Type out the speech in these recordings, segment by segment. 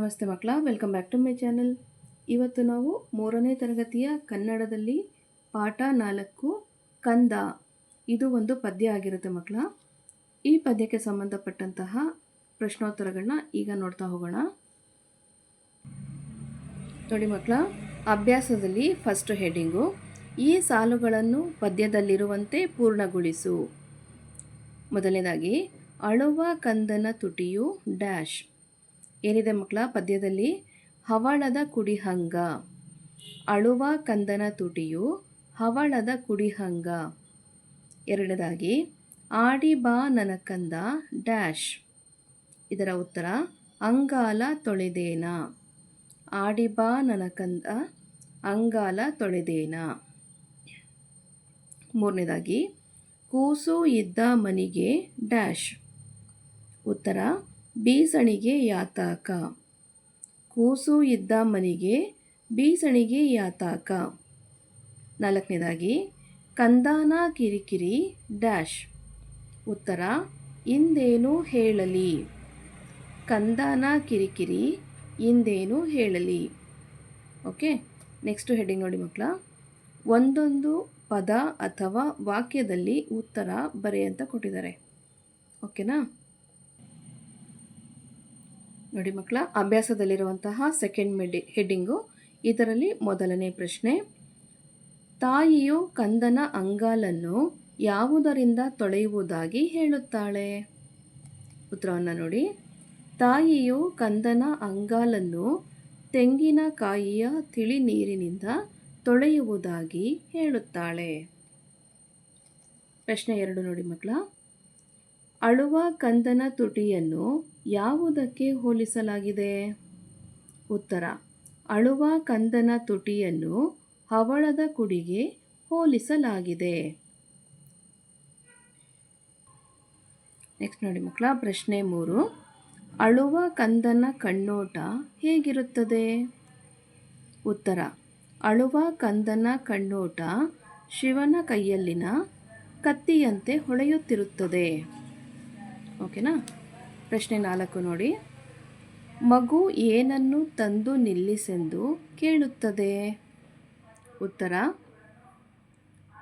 ನಮಸ್ತೆ ಮಕ್ಕಳ welcome back to my channel ಇವತ್ತು ನಾವು ಮೂರನೇ ತರಗತಿಯ ಕನ್ನಡದಲ್ಲಿ ಪಾಠ ನಾಲ್ಕು, ಕಂದ. ಇದು ಒಂದು ಪದ್ಯ ಆಗಿರುತ್ತೆ ಮಕ್ಕಳ. ಈ ಪದ್ಯಕ್ಕೆ ಸಂಬಂಧಪಟ್ಟಂತಹ ಪ್ರಶ್ನೋತ್ತರಗಳನ್ನ ಈಗ ನೋಡ್ತಾ ಹೋಗೋಣ. ನೋಡಿ ಮಕ್ಕಳ, ಅಭ್ಯಾಸದಲ್ಲಿ ಫಸ್ಟ್ ಹೆಡಿಂಗು ಈ ಸಾಲುಗಳನ್ನು ಪದ್ಯದಲ್ಲಿರುವಂತೆ ಪೂರ್ಣಗೊಳಿಸು. ಮೊದಲನೇದಾಗಿ, ಅಳುವ ಕಂದನ ತುಟಿಯು ಡ್ಯಾಶ್ ಏನಿದೆ ಮಕ್ಕಳ ಪದ್ಯದಲ್ಲಿ? ಹವಳದ ಕುಡಿಹಂಗ. ಅಳುವ ಕಂದನ ತುಟಿಯು ಹವಳದ ಕುಡಿಹಂಗ. ಎರಡನೇದಾಗಿ, ಆಡಿ ಬಾ ನನ ಕಂದ ಡ್ಯಾಶ್. ಇದರ ಉತ್ತರ, ಅಂಗಾಲ ತೊಳೆದೇನ. ಆಡಿ ಬಾ ನನ ಕಂದ ಅಂಗಾಲ ತೊಳೆದೇನ. ಮೂರನೇದಾಗಿ, ಕೂಸು ಇದ್ದ ಮನಿಗೆ ಡ್ಯಾಶ್. ಉತ್ತರ ಬೀಸಣಿಗೆ ಯಾತಾಕ? ಕೂಸು ಇದ್ದ ಮನೆಗೆ ಬೀಸಣಿಗೆ ಯಾತಾಕ? ನಾಲ್ಕನೇದಾಗಿ, ಕಂದಾನ ಕಿರಿಕಿರಿ ಡ್ಯಾಶ್. ಉತ್ತರ, ಇಂದೇನು ಹೇಳಲಿ? ಕಂದಾನ ಕಿರಿಕಿರಿ, ಇಂದೇನು ಹೇಳಲಿ? ಓಕೆ, ನೆಕ್ಸ್ಟು ಹೆಡ್ಡಿಂಗ್ ನೋಡಿ ಮಕ್ಕಳ ಒಂದೊಂದು ಪದ ಅಥವಾ ವಾಕ್ಯದಲ್ಲಿ ಉತ್ತರ ಬರೆ ಅಂತ ಕೊಟ್ಟಿದ್ದಾರೆ. ಓಕೆನಾ? ನೋಡಿ ಮಕ್ಕಳ, ಅಭ್ಯಾಸದಲ್ಲಿರುವಂತಹ ಸೆಕೆಂಡ್ ಮೆಡಿ ಹೆಡ್ಡಿಂಗು ಇದರಲ್ಲಿ ಮೊದಲನೇ ಪ್ರಶ್ನೆ. ತಾಯಿಯು ಕಂದನ ಅಂಗಾಲನ್ನು ಯಾವುದರಿಂದ ತೊಳೆಯುವುದಾಗಿ ಹೇಳುತ್ತಾಳೆ? ಉತ್ತರವನ್ನು ನೋಡಿ. ತಾಯಿಯು ಕಂದನ ಅಂಗಾಲನ್ನು ತೆಂಗಿನಕಾಯಿಯ ತಿಳಿ ನೀರಿನಿಂದ ತೊಳೆಯುವುದಾಗಿ ಹೇಳುತ್ತಾಳೆ. ಪ್ರಶ್ನೆ ಎರಡು ನೋಡಿ ಮಕ್ಕಳ. ಅಳುವ ಕಂದನ ತುಟಿಯನ್ನು ಯಾವುದಕ್ಕೆ ಹೋಲಿಸಲಾಗಿದೆ? ಉತ್ತರ. ಅಳುವ ಕಂದನ ತುಟಿಯನ್ನು ಹವಳದ ಕುಡಿಗೆ ಹೋಲಿಸಲಾಗಿದೆ. ನೆಕ್ಸ್ಟ್ ನೋಡಿ ಮಕ್ಕಳ, ಪ್ರಶ್ನೆ ಮೂರು. ಅಳುವ ಕಂದನ ಕಣ್ಣೋಟ ಹೇಗಿರುತ್ತದೆ? ಉತ್ತರ. ಅಳುವ ಕಂದನ ಕಣ್ಣೋಟ ಶಿವನ ಕೈಯಲ್ಲಿನ ಕತ್ತಿಯಂತೆ ಹೊಳೆಯುತ್ತಿರುತ್ತದೆ. ಓಕೆನಾ ಪ್ರಶ್ನೆ ನಾಲ್ಕು ನೋಡಿ. ಮಗು ಏನನ್ನು ತಂದು ನಿಲ್ಲಿಸೆಂದು ಕೇಳುತ್ತದೆ? ಉತ್ತರ,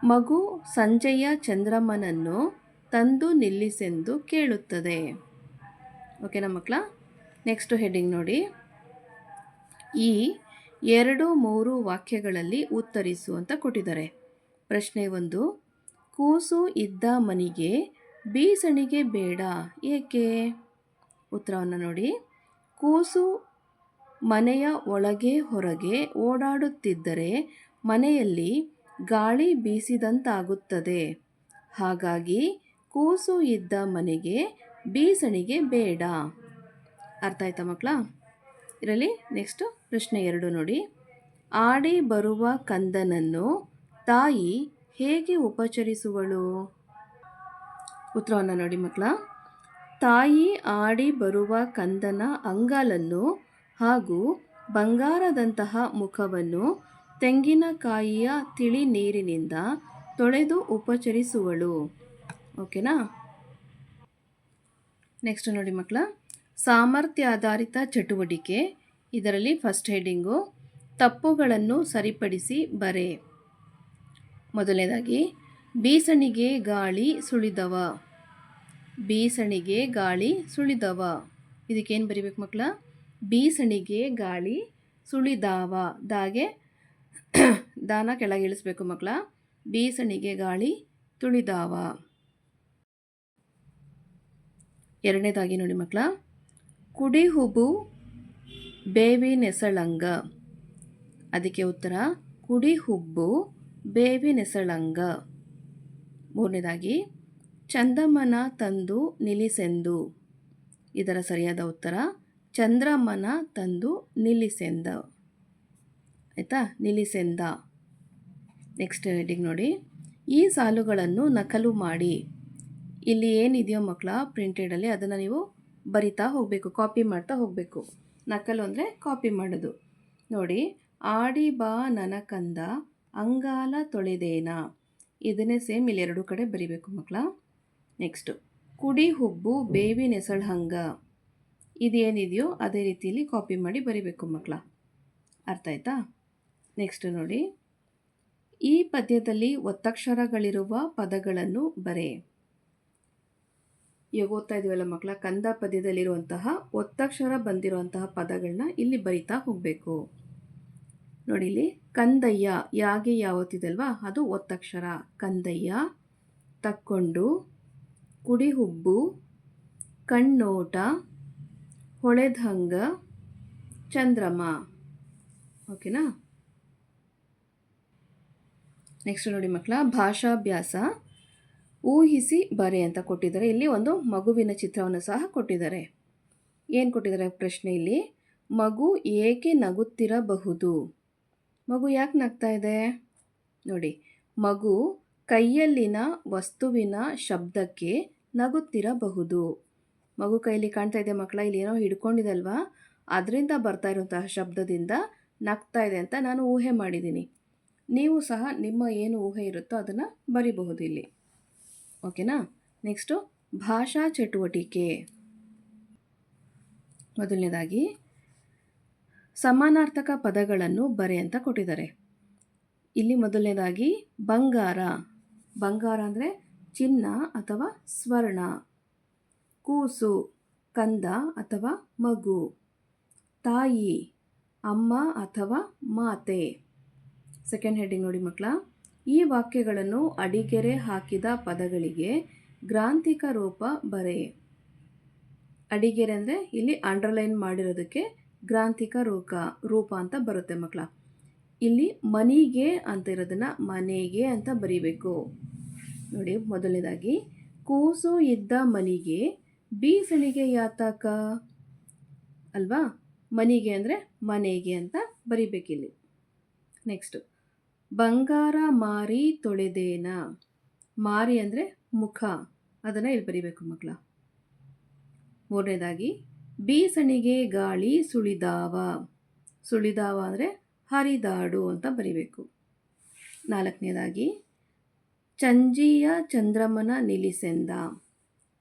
ಮಗು ಸಂಜಯ ಚಂದ್ರಮ್ಮನನ್ನು ತಂದು ನಿಲ್ಲಿಸೆಂದು ಕೇಳುತ್ತದೆ. ಓಕೆನಾ ಮಕ್ಕಳ, ನೆಕ್ಸ್ಟ್ ಹೆಡ್ಡಿಂಗ್ ನೋಡಿ. ಈ ಎರಡು ಮೂರು ವಾಕ್ಯಗಳಲ್ಲಿ ಉತ್ತರಿಸು ಅಂತ ಕೊಟ್ಟಿದ್ದಾರೆ. ಪ್ರಶ್ನೆ ಒಂದು, ಕೂಸು ಇದ್ದ ಮನಿಗೆ ಬೀಸಣಿಗೆ ಬೇಡ ಏಕೆ? ಉತ್ತರವನ್ನು ನೋಡಿ. ಕೂಸು ಮನೆಯ ಒಳಗೆ ಹೊರಗೆ ಓಡಾಡುತ್ತಿದ್ದರೆ ಮನೆಯಲ್ಲಿ ಗಾಳಿ ಬೀಸಿದಂತಾಗುತ್ತದೆ. ಹಾಗಾಗಿ ಕೂಸು ಇದ್ದ ಮನೆಗೆ ಬೀಸಣಿಗೆ ಬೇಡ. ಅರ್ಥ ಆಯ್ತಾ ಮಕ್ಕಳ? ಇದರಲ್ಲಿ ನೆಕ್ಸ್ಟ್ ಪ್ರಶ್ನೆ ಎರಡು ನೋಡಿ. ಆಡಿ ಬರುವ ಕಂದನನ್ನು ತಾಯಿ ಹೇಗೆ ಉಪಚರಿಸುವಳು? ಉತ್ತರವನ್ನು ನೋಡಿ ಮಕ್ಕಳ. ತಾಯಿ ಆಡಿ ಬರುವ ಕಂದನ ಅಂಗಾಲನ್ನು ಹಾಗೂ ಬಂಗಾರದಂತಹ ಮುಖವನ್ನು ತೆಂಗಿನಕಾಯಿಯ ತಿಳಿ ನೀರಿನಿಂದ ತೊಳೆದು ಉಪಚರಿಸುವಳು. ಓಕೆನಾ? ನೆಕ್ಸ್ಟ್ ನೋಡಿ ಮಕ್ಕಳ. ಸಾಮರ್ಥ್ಯಾಧಾರಿತ ಚಟುವಟಿಕೆ. ಇದರಲ್ಲಿ ಫಸ್ಟ್ ಹೆಡಿಂಗು ತಪ್ಪುಗಳನ್ನು ಸರಿಪಡಿಸಿ ಬರೆ. ಮೊದಲನೇದಾಗಿ, ಬೀಸಣಿಗೆ ಗಾಳಿ ಸುಳಿದವ. ಬೀಸಣಿಗೆ ಗಾಳಿ ಸುಳಿದವ. ಇದಕ್ಕೇನು ಬರಿಬೇಕು ಮಕ್ಕಳ ಬೀಸಣಿಗೆ ಗಾಳಿ ಸುಳಿದಾವ. ದಾಗೆ ದಾನ ಕೆಳಗೆ ಇಳಿಸ್ಬೇಕು ಮಕ್ಕಳ ಬೀಸಣಿಗೆ ಗಾಳಿ ತುಳಿದಾವ. ಎರಡನೇದಾಗಿ ನೋಡಿ ಮಕ್ಕಳ ಕುಡಿಹುಬು ಬೇವಿ ಬೇವಿನೆಸಳಂಗ. ಅದಕ್ಕೆ ಉತ್ತರ ಕುಡಿಹುಬ್ಬು ಬೇವಿನೆಸಳಂಗ. ಮೂರನೇದಾಗಿ ಚಂದಮ್ಮನ ತಂದು ನಿಲ್ಲಿಸೆಂದು. ಇದರ ಸರಿಯಾದ ಉತ್ತರ, ಚಂದ್ರಮನ ತಂದು ನಿಲ್ಲಿಸೆಂದ. ಆಯಿತಾ? ನಿಲ್ಲಿಸೆಂದ. ನೆಕ್ಸ್ಟ್ ಹೆಡಿಂಗ್ ನೋಡಿ. ಈ ಸಾಲುಗಳನ್ನು ನಕಲು ಮಾಡಿ. ಇಲ್ಲಿ ಏನಿದೆಯೋ ಮಕ್ಕಳ ಪ್ರಿಂಟೆಡಲ್ಲಿ ಅದನ್ನು ನೀವು ಬರಿತಾ ಹೋಗಬೇಕು ಕಾಪಿ ಮಾಡ್ತಾ ಹೋಗಬೇಕು. ನಕಲು ಅಂದರೆ ಕಾಪಿ ಮಾಡೋದು. ನೋಡಿ, ಆಡಿ ಬಾ ನನಕಂದ, ಅಂಗಾಲ ತೊಳೆದೇನ? ಇದನ್ನೇ ಸೇಮ್ ಇಲ್ಲಿ ಎರಡು ಕಡೆ ಬರಿಬೇಕು ಮಕ್ಕಳ. ನೆಕ್ಸ್ಟು ಕುಡಿ ಹುಬ್ಬು ಬೇವಿನೆಸಳು ಹಂಗ. ಇದೇನಿದೆಯೋ ಅದೇ ರೀತಿಯಲ್ಲಿ ಕಾಪಿ ಮಾಡಿ ಬರಿಬೇಕು ಮಕ್ಕಳ ಅರ್ಥ ಆಯ್ತಾ? ನೆಕ್ಸ್ಟ್ ನೋಡಿ. ಈ ಪದ್ಯದಲ್ಲಿ ಒತ್ತಕ್ಷರಗಳಿರುವ ಪದಗಳನ್ನು ಬರೆ. ಈಗ ಓದ್ತಾ ಇದೀವಲ್ಲ ಮಕ್ಕಳ ಕಂದ ಪದ್ಯದಲ್ಲಿರುವಂತಹ ಒತ್ತಕ್ಷರ ಬಂದಿರುವಂತಹ ಪದಗಳನ್ನ ಇಲ್ಲಿ ಬರಿತಾ ಹೋಗಬೇಕು. ನೋಡಿ ಇಲ್ಲಿ ಕಂದಯ್ಯ ಯಾಗೆ ಯಾವತ್ತಿದಲ್ವಾ? ಅದು ಒತ್ತಕ್ಷರ. ಕಂದಯ್ಯ, ತಕ್ಕೊಂಡು ಕುಡಿಹುಬ್ಬು, ಕಣ್ಣೋಟ, ಹೊಳೆದಂಗ, ಚಂದ್ರಮ. ಓಕೆನಾ? ನೆಕ್ಸ್ಟ್ ನೋಡಿ ಮಕ್ಕಳ, ಭಾಷಾಭ್ಯಾಸ. ಊಹಿಸಿ ಬರೆ ಅಂತ ಕೊಟ್ಟಿದ್ದಾರೆ. ಇಲ್ಲಿ ಒಂದು ಮಗುವಿನ ಚಿತ್ರವನ್ನು ಸಹ ಕೊಟ್ಟಿದ್ದಾರೆ. ಏನು ಕೊಟ್ಟಿದ್ದಾರೆ ಪ್ರಶ್ನೆ ಇಲ್ಲಿ? ಮಗು ಏಕೆ ನಗುತ್ತಿರಬಹುದು? ಮಗು ಯಾಕೆ ನಗ್ತಾ ಇದೆ? ನೋಡಿ, ಮಗು ಕೈಯಲ್ಲಿನ ವಸ್ತುವಿನ ಶಬ್ದಕ್ಕೆ ನಗುತ್ತಿರಬಹುದು. ಮಗು ಕೈಯಲ್ಲಿ ಕಾಣ್ತಾ ಇದೆ, ಮಕ್ಕಳ ಇಲ್ಲಿ ಏನೋ ಹಿಡ್ಕೊಂಡಿದಲ್ವಾ? ಅದರಿಂದ ಬರ್ತಾ ಇರುವಂತಹ ಶಬ್ದದಿಂದ ನಗ್ತಾ ಇದೆ ಅಂತ ನಾನು ಊಹೆ ಮಾಡಿದ್ದೀನಿ. ನೀವು ಸಹ ನಿಮ್ಮ ಏನು ಊಹೆ ಇರುತ್ತೋ ಅದನ್ನು ಬರಿಬಹುದು ಇಲ್ಲಿ. ಓಕೆನಾ? ನೆಕ್ಸ್ಟು, ಭಾಷಾ ಚಟುವಟಿಕೆ. ಮೊದಲನೇದಾಗಿ, ಸಮಾನಾರ್ಥಕ ಪದಗಳನ್ನು ಬರೆ ಅಂತ ಕೊಟ್ಟಿದ್ದಾರೆ. ಇಲ್ಲಿ ಮೊದಲನೇದಾಗಿ, ಬಂಗಾರ. ಬಂಗಾರ ಅಂದರೆ ಚಿನ್ನ ಅಥವಾ ಸ್ವರ್ಣ. ಕೂಸು, ಕಂದ ಅಥವಾ ಮಗು. ತಾಯಿ, ಅಮ್ಮ ಅಥವಾ ಮಾತೆ. ಸೆಕೆಂಡ್ ಹೆಡ್ಡಿಂಗ್ ನೋಡಿ ಮಕ್ಕಳ ಈ ವಾಕ್ಯಗಳನ್ನು ಅಡಿಗೆರೆ ಹಾಕಿದ ಪದಗಳಿಗೆ ಗ್ರಾಂಥಿಕ ರೂಪ ಬರೆ. ಅಡಿಗೆರೆ ಅಂದರೆ ಇಲ್ಲಿ ಅಂಡರ್ಲೈನ್ ಮಾಡಿರೋದಕ್ಕೆ ಗ್ರಾಂಥಿಕ ರೂಪ ರೂಪ ಅಂತ ಬರುತ್ತೆ ಮಕ್ಕಳ ಇಲ್ಲಿ ಮನಿಗೆ ಅಂತ ಇರೋದನ್ನು ಮನೆಗೆ ಅಂತ ಬರಿಬೇಕು. ನೋಡಿ, ಮೊದಲನೇದಾಗಿ, ಕೂಸು ಇದ್ದ ಮನಿಗೆ ಬೀಸಣಿಗೆ ಯಾತಕ? ಅಲ್ವಾ? ಮನಿಗೆ ಅಂದರೆ ಮನೆಗೆ ಅಂತ ಬರಿಬೇಕಿಲ್ಲಿ. ನೆಕ್ಸ್ಟು, ಬಂಗಾರ ಮಾರಿ ತೊಳೆದೇನ? ಮಾರಿ ಅಂದರೆ ಮುಖ. ಅದನ್ನು ಇಲ್ಲಿ ಬರಿಬೇಕು ಮಕ್ಕಳ. ಮೂರನೇದಾಗಿ, ಬೀಸಣಿಗೆ ಗಾಳಿ ಸುಳಿದಾವ? ಸುಳಿದಾವ ಅಂದರೆ ಹರಿದಾಡು ಅಂತ ಬರಿಬೇಕು. ನಾಲ್ಕನೇದಾಗಿ ಚಂಜೀಯ ಚಂದ್ರಮನ ನಿಲಿಸೆಂದ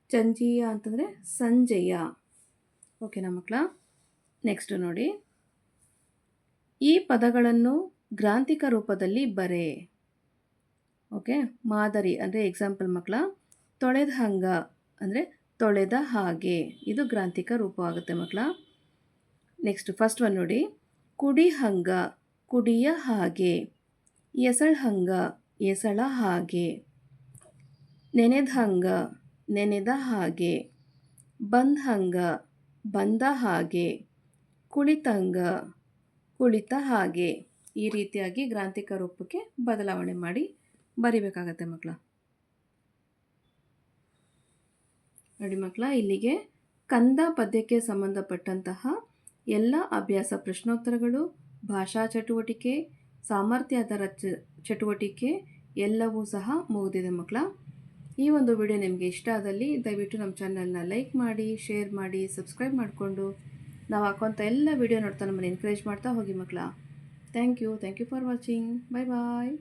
ಚಂಜೀಯ ಅಂತಂದರೆ ಸಂಜಯ. ಓಕೆನಾ ಮಕ್ಕಳ? ನೆಕ್ಸ್ಟ್ ನೋಡಿ. ಈ ಪದಗಳನ್ನು ಗ್ರಾಂಥಿಕ ರೂಪದಲ್ಲಿ ಬರೆ. ಓಕೆ, ಮಾದರಿ ಅಂದರೆ ಎಕ್ಸಾಂಪಲ್ ಮಕ್ಕಳ. ತೊಳೆದ ಹಂಗ ಅಂದರೆ ತೊಳೆದ ಹಾಗೆ. ಇದು ಗ್ರಾಂಥಿಕ ರೂಪ ಆಗುತ್ತೆ ಮಕ್ಕಳ. ನೆಕ್ಸ್ಟ್ ಫಸ್ಟ್ ಒನ್ ನೋಡಿ. ಕುಡಿ ಹಂಗ, ಕುಡಿಯ ಹಾಗೆ. ಎಸಳ್ ಹಂಗ ಎಸಳ ಹಾಗೆ. ನೆನೆದ ಹಂಗ, ನೆನೆದ ಹಾಗೆ. ಬಂದ ಹಂಗ, ಬಂದ ಹಾಗೆ. ಕುಳಿತಂಗ ಕುಳಿತ ಹಾಗೆ. ಈ ರೀತಿಯಾಗಿ ಗ್ರಾಂಥಿಕ ರೂಪಕ್ಕೆ ಬದಲಾವಣೆ ಮಾಡಿ ಬರಿಬೇಕಾಗತ್ತೆ ಮಕ್ಕಳ ನೋಡಿ ಮಕ್ಕಳ ಇಲ್ಲಿಗೆ ಕಂದ ಪದ್ಯಕ್ಕೆ ಸಂಬಂಧಪಟ್ಟಂತಹ ಎಲ್ಲ ಅಭ್ಯಾಸ ಪ್ರಶ್ನೋತ್ತರಗಳು, ಭಾಷಾ ಚಟುವಟಿಕೆ ಸಾಮರ್ಥ್ಯಾಧಾರ ಚಟುವಟಿಕೆ ಎಲ್ಲವೂ ಸಹ ಮುಗಿದಿದೆ ಮಕ್ಕಳ. ಈ ಒಂದು ವಿಡಿಯೋ ನಿಮಗೆ ಇಷ್ಟ ಆದಲ್ಲಿ ದಯವಿಟ್ಟು ನಮ್ಮ ಚಾನಲ್ನ ಲೈಕ್ ಮಾಡಿ, ಶೇರ್ ಮಾಡಿ, ಸಬ್ಸ್ಕ್ರೈಬ್ ಮಾಡಿಕೊಂಡು ನಾವು ಹಾಕುವಂಥ ಎಲ್ಲ ವಿಡಿಯೋ ನೋಡ್ತಾ ನಮ್ಮನ್ನು ಎನ್ಕರೇಜ್ ಮಾಡ್ತಾ ಹೋಗಿ ಮಕ್ಕಳ. Thank you thank you for watching. Bye bye